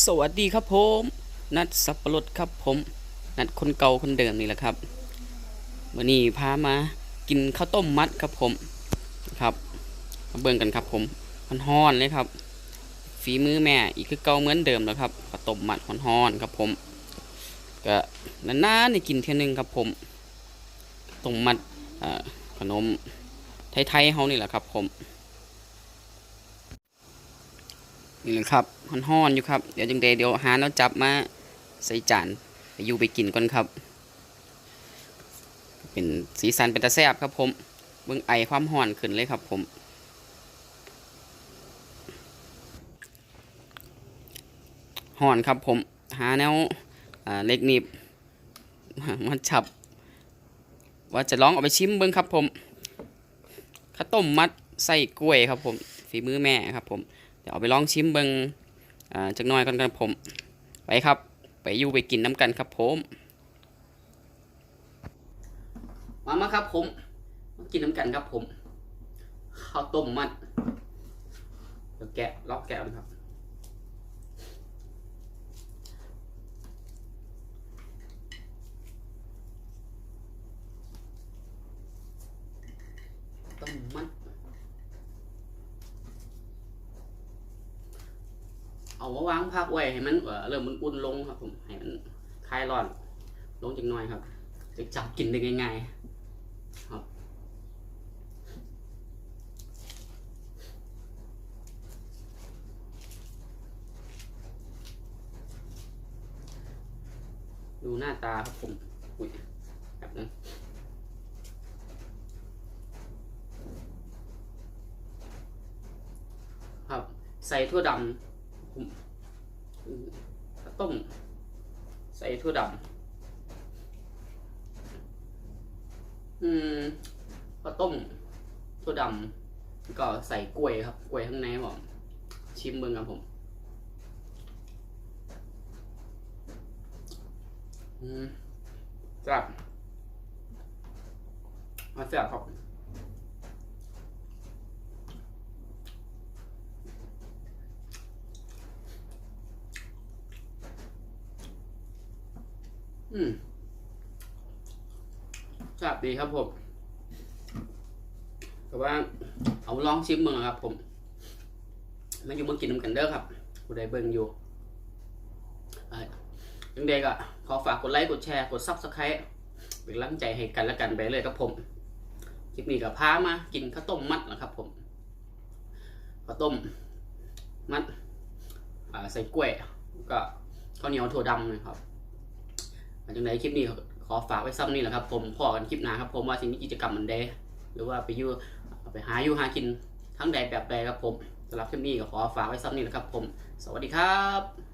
สวัสดีครับผม นัดสับปะรดครับผม นัดคนเก่าคนเดิมนี่แหละครับ วันนี้พามากินข้าวต้มมัดครับผมครับมาเบิ่งกันครับผมฮ้อนเลยครับ ฝีมือแม่อีกคือเก่าเหมือนเดิมแล้วครับข้าวต้มมัดฮ้อนๆครับผมก็นานๆได้กินเท่ยหนึงครับผมต้มมัดขนมไทยๆเฮานี่แหละครับผม นี่แหละครับฮ้อนอยู่ครับ เดี๋ยวจังเดเดี๋ยวหาแล้วจับมาใส่จานไปอยู่ไปกินก่อนครับ เป็นสีสันเป็นตาแซบครับผมเบิ่งไอความฮ้อนขึ้นเลยครับผมฮ้อนครับผมหาแนวอ่าเล็กหนีบมาฉับ ว่าจะลองเอาไปชิมเบิ่งครับผมข้าวต้มมัดใส่กล้วยครับผมฝีมือแม่ครับผม เดี๋ยวเอาไปลองชิมเบิงอ่าจักหน่อยก่อนกันผม ไปครับ ไปอยู่ไปกินน้ำกันครับผมมามาครับผมมากินน้ำกันครับผมข้าวต้มมัดเดี๋ยวแกะล็อกแกะก่อนครับต้มมัด เอามาวางพักไว้ให้มันเริ่มมันอุ่นลงครับ ผมให้มันคลายร้อน ลงจังหน่อยครับจะจับกินได้ง่ายๆครับดูหน้าตาครับผม อุ้ยแบบนั้ครับ ใส่ถั่วดำ ผมข้าวต้มใส่ถั่วดำอืมข้าวต้มถั่วดำก็ใส่กล้วยครับ กล้วยข้างในผมชิมเบิ่งครับผม อืมแซ่บมาแซ่บครับ อืมแซ่บดีครับผม แต่ว่าเอาลองชิมเมืองครับ ผมมาอยู่เมือกินน้ำกันเด้อครับผู้ใดเบิ่งอยู่ยังเด็กอะขอฝากกดไลค์กดแชร์กดซับสไครต์เป็นกำลังใจให้กันและกันไปเลยครับผมคลิปนี้ก็พามากินข้าวต้มมัดนะครับ ผมข้าวต้มมัดใส่กล้วยก็ข้าวเหนียวถั่วดำนะครับ จังไดคลิปนี้ขอฝากไว้ซ้ำนี่แหละครับ ผมพอกันคลิปหน้าครับ ผมว่าสิ่งนี้กิจกรรมมันเดหรือว่าไปยู่ไปหาอยู่หากินทั้งใดแบบใดครับผมสำหรับคลิปนี้ก็ขอฝากไว้ซ้ำนี่แหละครับ ผม สวัสดีครับ